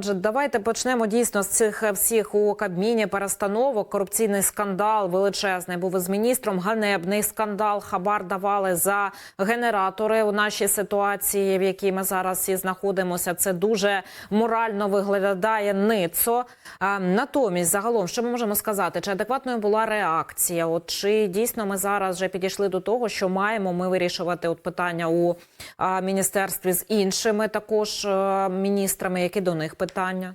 Отже, Давайте почнемо дійсно з цих е, всіх у Кабміні перестановок. Корупційний скандал величезний був із міністром. Ганебний скандал. Хабар давали за генератори у нашій ситуації, в якій ми зараз всі знаходимося. Це дуже морально виглядає ницо. Натомість, загалом, що ми можемо сказати? Чи адекватною була реакція? От чи дійсно ми зараз вже підійшли до того, що маємо ми вирішувати от питання у міністерстві з іншими також е, міністрами, які до них питання?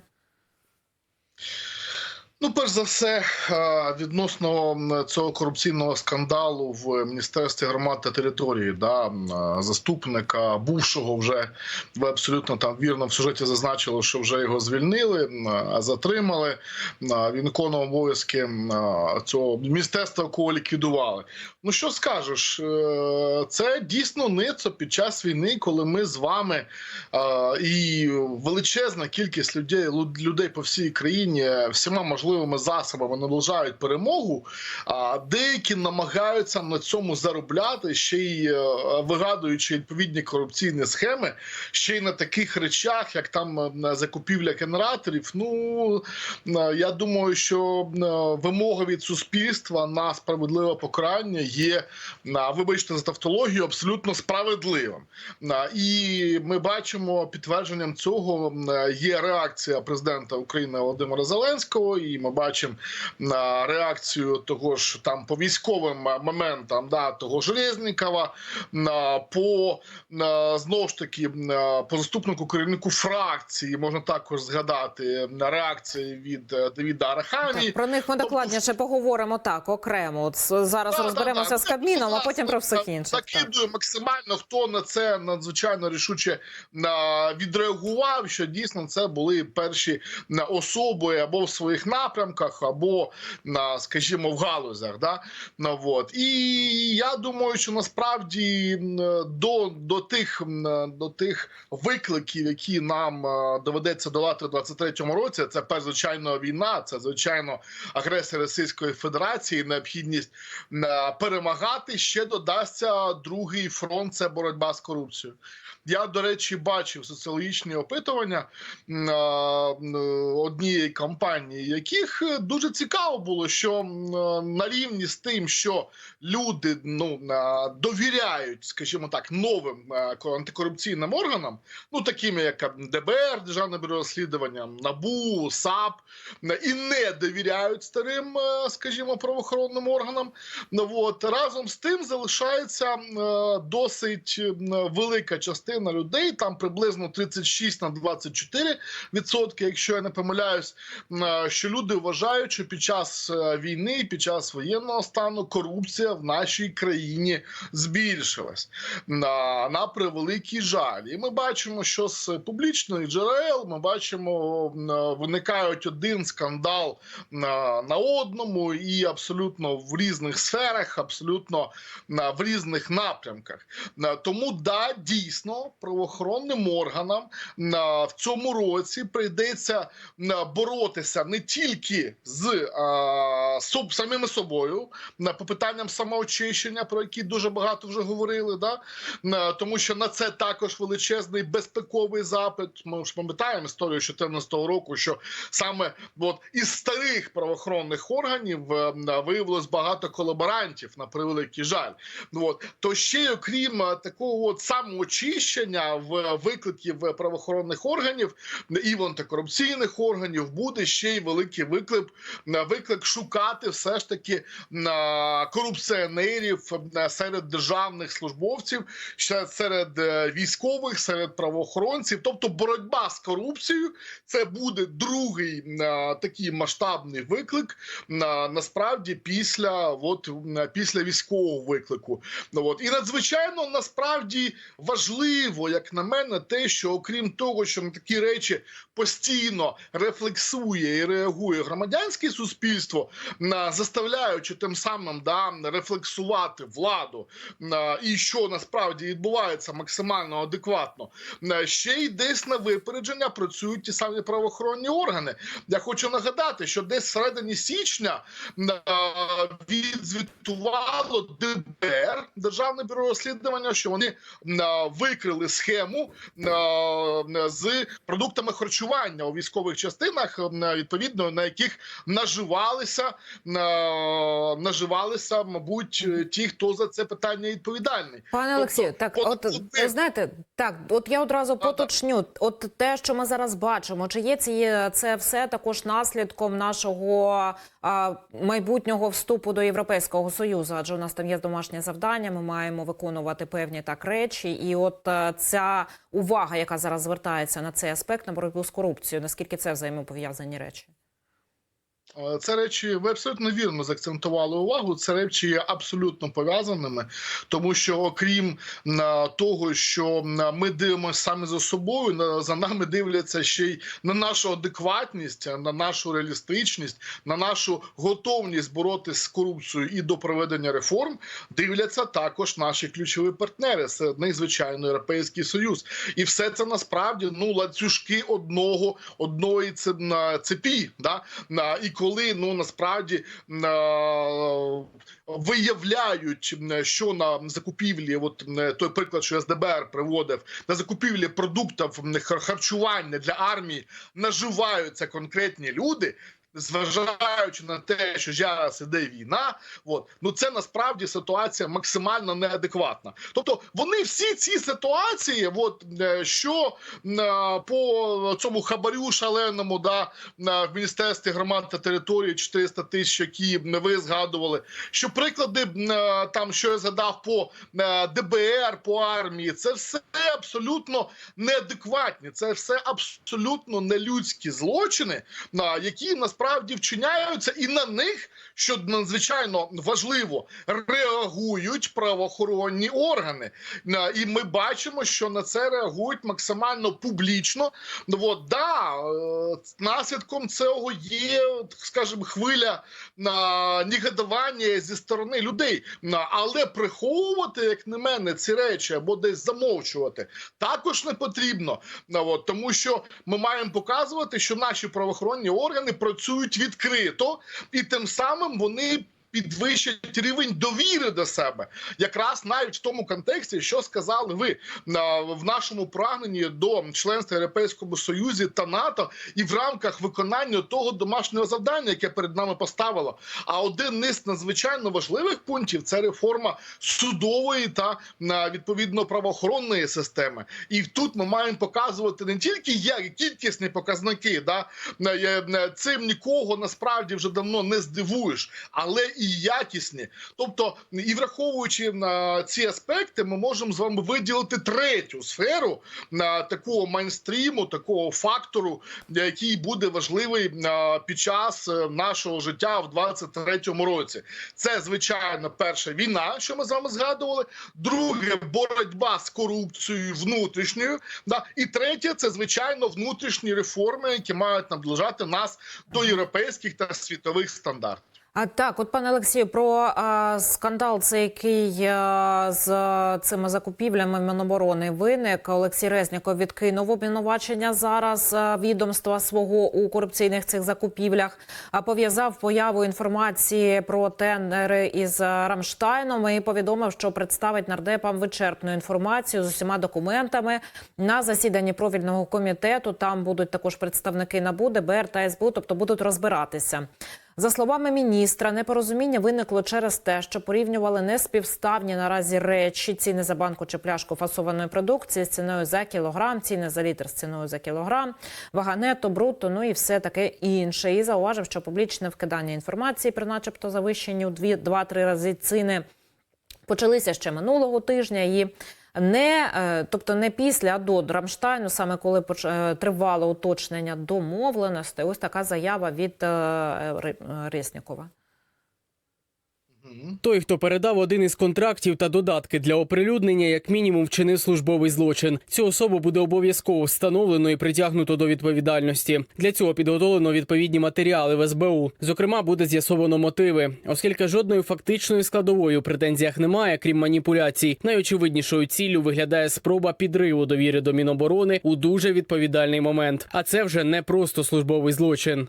Ну, перш за все, е, відносно цього корупційного скандалу в міністерстві громад та території, да, е, заступника бувшого вже ви абсолютно там вірно в сюжеті зазначили, що вже його звільнили, е, затримали. Він виконував обов'язки цього міністерства, якого ліквідували. Ну що скажеш, це дійсно ницо під час війни, коли ми з вами і величезна кількість людей людей по всій країні всіма можливими засобами наближають перемогу. А деякі намагаються на цьому заробляти ще й е, вигадуючи відповідні корупційні схеми, ще й на таких речах, як там е, закупівля генераторів. Ну е, я думаю, що вимога від суспільства на справедливе покарання є на вибачте за тавтологію абсолютно справедливим. І ми бачимо підтвердженням цього є реакція президента України Володимира Зеленського, і ми бачимо на реакцію того ж там по військовим моментам, да того ж Резнікова, на по на, знову ж таки на, по заступнику керівнику фракції можна також згадати на реакції від е, Давіда Арахамі. Так, про них ми докладніше поговоримо так окремо. От зараз Да, розберемося да, з да. Кабміном, а потім про все інше. Закидую максимально, хто на це надзвичайно рішуче на, відреагував, що дійсно це були перші на особи або в своїх напрямках, або на, скажімо, в галузях. Да? Ну, вот. І я думаю, що насправді до, до, тих, до тих викликів, які нам е, доведеться долати у 23-му році, це перш звичайно війна, це звичайно агресія Російської Федерації, необхідність е, перемагати ще додасться другий фронт це боротьба з корупцією. Я, до речі, бачив соціологічні опитування е, однієї компанії, яких е, дуже цікаво було, що е, на рівні з тим, що люди ну е, довіряють, скажімо так, новим антикорупційним органам, ну такими як ДБР, Державне бюро розслідування, НАБУ, САП, і не довіряють старим, скажімо, правоохоронним органам. Ну от разом з тим залишається досить велика частина людей, там приблизно 36 на 24 відсотки, якщо я не помиляюсь, що люди вважають, що під час е, війни, під час воєнного стану корупція в нашій країні збільшилась на, на превеликий жаль. І ми бачимо, що з публічних джерел ми бачимо, е, виникають один скандал на, на одному і абсолютно в різних сферах, абсолютно в різних напрямках. На- Тому да, дійсно, правоохоронним органам на в цьому році прийдеться боротися не тільки з а, соб, самими собою на по питанням самоочищення, про які дуже багато вже говорили. Да? Тому що на це також величезний безпековий запит. Ми ж пам'ятаємо історію 2014 року, що саме от із старих правоохоронних органів е, виявилось багато колаборантів на превеликий жаль. Ну от то ще й окрім е, такого от самоочищення в викликів правоохоронних органів і в антикорупційних органів буде ще й великий виклик виклик шукати все ж таки корупціонерів е, серед державних службовців, серед е, військових, серед правоохоронців. Тобто боротьба з корупцією це буде другий е, такий масштабний виклик на насправді після от після військового виклику. Ну от і надзвичайно насправді важливо, як на мене, те, що окрім того, що на такі речі постійно рефлексує і реагує провокує громадянське суспільство, заставляючи тим самим да, рефлексувати владу і що насправді відбувається максимально адекватно, ще й десь на випередження працюють ті самі правоохоронні органи. Я хочу нагадати, що десь всередині січня відзвітувало ДБР Державне бюро розслідування, що вони викрили схему з продуктами харчування у військових частинах, відповідно на яких наживалися наживалися, мабуть, ті, хто за це питання відповідальний. Пане Олексію, так от от, туди- знаєте, так от я одразу Так, поточню. От те, що ми зараз бачимо, чи є ці це все також наслідком нашого а, майбутнього вступу до Європейського союзу? Адже у нас там є домашнє завдання. Ми маємо виконувати певні так речі, і от е, ця увага, яка зараз звертається на цей аспект на боротьбу з корупцією, наскільки це взаємопов'язані речі? Е, Це речі, ви абсолютно вірно заакцентували увагу. Це речі є абсолютно пов'язаними, тому що окрім на, того, що ми дивимося саме за собою, за нами дивляться ще й на нашу адекватність, на нашу реалістичність, на нашу готовність боротися з корупцією і до проведення реформ. Дивляться також наші ключові партнери. Них, звичайно, Європейський Союз, і все це насправді ну ланцюжки одного одної цепі. Да? І коли ну насправді на, виявляють, що на закупівлі, от той приклад, що СДБР приводив, на закупівлі продуктів харчування для армії наживаються конкретні люди. Зважаючи на те, що зараз іде війна, от ну це насправді ситуація максимально неадекватна. Тобто вони всі ці ситуації, от е, що е, по цьому хабарю шаленому, да в міністерстві громад та території 400 тисяч, які ви згадували, що приклади е, там, що я згадав по е, ДБР, по армії, це все абсолютно неадекватні, це все абсолютно нелюдські злочини, які насправді вчиняються, і на них, що надзвичайно важливо, реагують правоохоронні органи. І ми бачимо, що на це реагують максимально публічно. Ну, От, да, е, наслідком цього є, скажімо, хвиля на негодування зі сторони людей. Але приховувати, як на мене, ці речі або десь замовчувати також не потрібно. От, тому що ми маємо показувати, що наші правоохоронні органи працюють відкрито, і тим самим вони. Підвищать рівень довіри до себе, якраз навіть в тому контексті, що сказали ви в нашому прагненні до членства Європейському Союзі та НАТО, і в рамках виконання того домашнього завдання, яке перед нами поставило. А один із надзвичайно важливих пунктів це реформа судової та відповідно правоохоронної системи. І тут ми маємо показувати не тільки як кількісні показники, да цим нікого насправді вже давно не здивуєш, але і якісні. Тобто, і враховуючи на ці аспекти, ми можемо з вами виділити третю сферу на такого майнстріму, такого фактору, який буде важливий під час е, нашого життя в 23-му році. Це звичайно перша війна, що ми з вами згадували. Друге боротьба з корупцією внутрішньою. Да і третє це звичайно внутрішні реформи, які мають наближати нас до європейських та світових стандартів. А так, от пане Олексію, про а, скандал, це який а, з а, цими закупівлями Міноборони виник. Олексій Резніков відкинув обвинувачення зараз а, відомства свого у корупційних цих закупівлях. А пов'язав появу інформації про тендери із Рамштайном і повідомив, що представить нардепам вичерпну інформацію з усіма документами на засіданні профільного комітету. Там будуть також представники НАБУ, ДБР та СБУ, тобто будуть розбиратися. За словами міністра, непорозуміння виникло через те, що порівнювали неспівставні наразі речі ціни за банку чи пляшку фасованої продукції з ціною за кілограм, ціни за літр з ціною за кілограм, вага нетто, брутто, ну і все таке інше. І зауважив, що публічне вкидання інформації при начебто завищенні у 2-3 рази ціни почалися ще минулого тижня і. Не, е, тобто не після, а до Драмштайну, саме коли е, тривало уточнення домовленостей, ось така заява від е, Резнікова. Той, хто передав один із контрактів та додатки для оприлюднення, як мінімум вчинив службовий злочин. Цю особу буде обов'язково встановлено і притягнуто до відповідальності. Для цього підготовлено відповідні матеріали в СБУ. Зокрема, буде з'ясовано мотиви, оскільки жодної фактичної складової у претензіях немає, крім маніпуляцій. Найочевиднішою ціллю виглядає спроба підриву довіри до Міноборони у дуже відповідальний момент. А це вже не просто службовий злочин.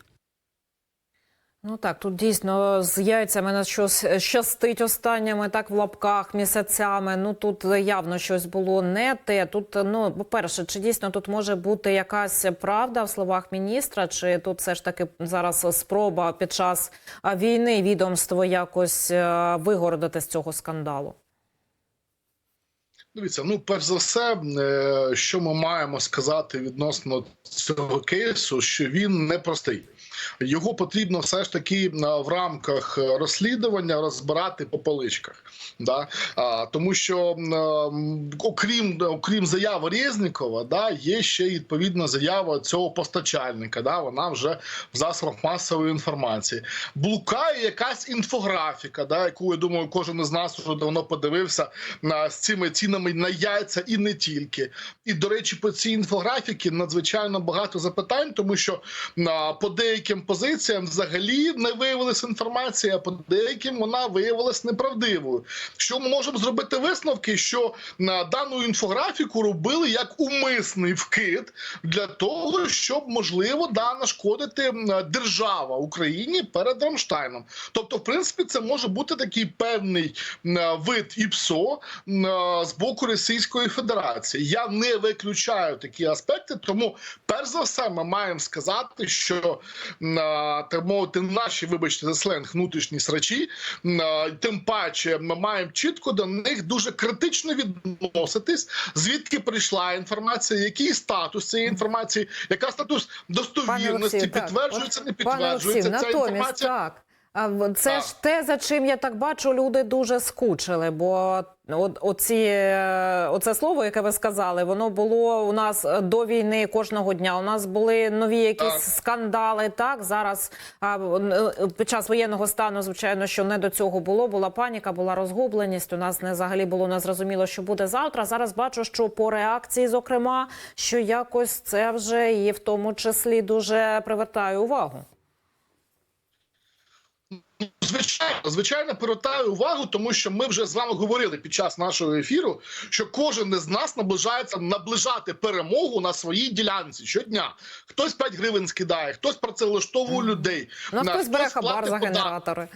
Ну так, тут дійсно з яйцями на щось щастить останніми, так в лапках місяцями. Ну тут явно щось було не те. Тут, ну, по-перше, чи дійсно тут може бути якась правда в словах міністра, чи тут все ж таки зараз спроба під час війни відомство якось е, вигородити з цього скандалу? Дивіться, ну перш за все, е, що ми маємо сказати відносно цього кейсу, що він непростий. Його потрібно все ж таки е, в рамках розслідування розбирати по поличках. Да? А, тому що е, окрім окрім заяви Резнікова, да, є ще відповідна заява цього постачальника. Да? Вона вже в засобах масової інформації. Блукає якась інфографіка, да, яку я думаю, кожен із нас вже давно подивився на з цими цінами на яйця і не тільки. І до речі, по цій інфографіці надзвичайно багато запитань, тому що на по деяким позиціям взагалі не виявилася інформація, а по деяким вона виявилась неправдивою. Що ми можемо зробити висновки, що на дану інфографіку робили як умисний вкид для того, щоб можливо да нашкодити держава Україні перед Рамштайном. Тобто, в принципі, це може бути такий певний вид ІПСО з боку Російської Федерації. Я не виключаю такі аспекти, тому перш за все ми маємо сказати, що так мовити, наші, вибачте, за сленг внутрішні срачі, тим паче ми маємо чітко до них дуже критично відноситись, звідки прийшла інформація, який статус цієї інформації, яка статус достовірності, Олексію, так. підтверджується, не підтверджується. Олексій, ця інформація. так. А це Так. ж те, за чим я так бачу, люди дуже скучили. Бо от, оці, е, оце слово, яке ви сказали, воно було у нас е, до війни кожного дня. У нас були нові якісь Так. скандали. Так зараз а, е, під час воєнного стану, звичайно, що не до цього було. Була паніка, була розгубленість. У нас не взагалі було не зрозуміло, що буде завтра. Зараз бачу, що по реакції, зокрема, що якось це вже і в тому числі дуже привертає увагу. Звичайно, звичайно, привертаю увагу, тому що ми вже з вами говорили під час нашого ефіру, що кожен із нас наближається наближати перемогу на своїй ділянці щодня. Хтось 5 гривень скидає, хтось працевлаштовує людей. Ну, хтось бере хабар за податки. генератори.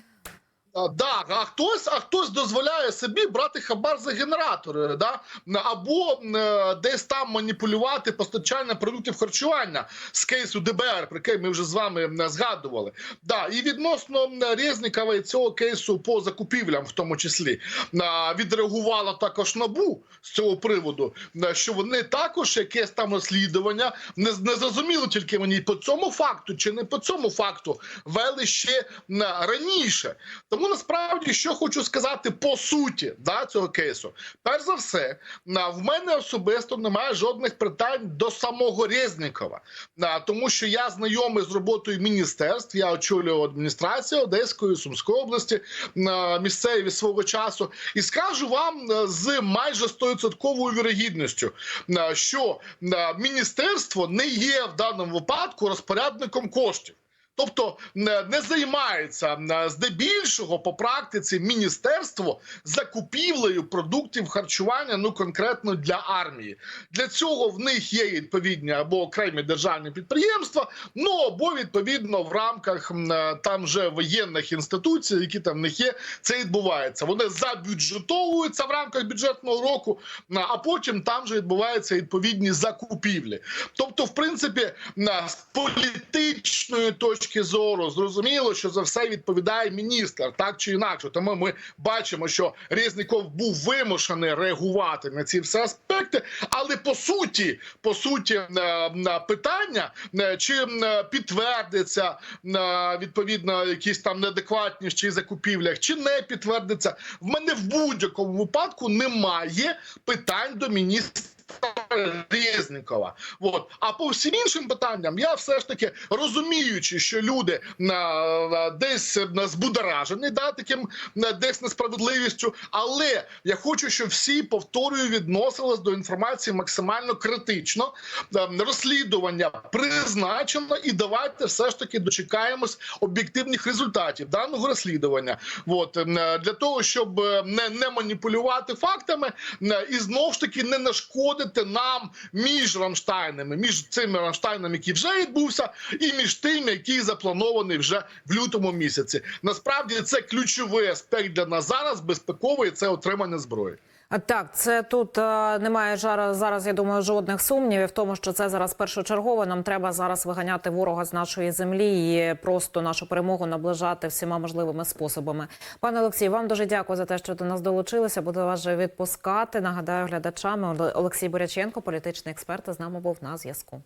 Да, а хтось, а хтось дозволяє собі брати хабар за генератори, да? або е, десь там маніпулювати постачання продуктів харчування з кейсу ДБР, про який ми вже з вами згадували. Да, і відносно Резнікова і цього кейсу по закупівлям, в тому числі, відреагувала також набу з цього приводу, що вони також якесь там розслідування не, не зрозуміло тільки мені по цьому факту чи не по цьому факту вели ще раніше. Тому насправді що хочу сказати по суті да, цього кейсу. Перш за все, в мене особисто немає жодних питань до самого Резнікова, тому що я знайомий з роботою міністерств. Я очолював адміністрацію Одеської Сумської області місцеві свого часу, і скажу вам е, з майже 100% вірогідністю, що міністерство не є в даному випадку розпорядником коштів. Тобто не не займається е, здебільшого по практиці міністерство закупівлею продуктів харчування, ну конкретно для армії. Для цього в них є відповідні або окремі державні підприємства, ну або відповідно в рамках е, там же воєнних інституцій, які там в них є, це відбувається. Вони забюджетовуються в рамках бюджетного року, а потім там же відбуваються відповідні закупівлі. Тобто, в принципі, з політичної точки зору зрозуміло, що за все відповідає міністр, так чи інакше. Тому ми бачимо, що Резніков був вимушений реагувати на ці всі аспекти. Але по суті, по суті, е, на питання е, чи е, підтвердиться е, відповідно якісь там неадекватність чи закупівлях, чи не підтвердиться, в мене в будь-якому випадку немає питань до міністра Резнікова. От. А по всім іншим питанням я все ж таки розуміючи, що люди на, десь на, збудоражені, да, таким на, десь несправедливістю, але я хочу, щоб всі повторюю відносились до інформації максимально критично. Е, Розслідування призначено, і давайте все ж таки дочекаємось об'єктивних результатів даного розслідування. От е, для того, щоб е, не, не маніпулювати фактами е, і знов ж таки не нашкодити нам між Рамштайнами, між цими Рамштайнами, які вже відбувся, і між тим, який запланований вже в лютому місяці. Насправді це ключовий аспект для нас зараз безпековий це отримання зброї. Так, це тут е, немає зараз. Я думаю, жодних сумнівів в тому, що це зараз першочергово. Нам треба зараз виганяти ворога з нашої землі і просто нашу перемогу наближати всіма можливими способами. Пане Олексій, вам дуже дякую за те, що до нас долучилися. Буду вас вже відпускати. Нагадаю глядачам Олексій Боряченко, політичний експерт, з нами був на зв'язку.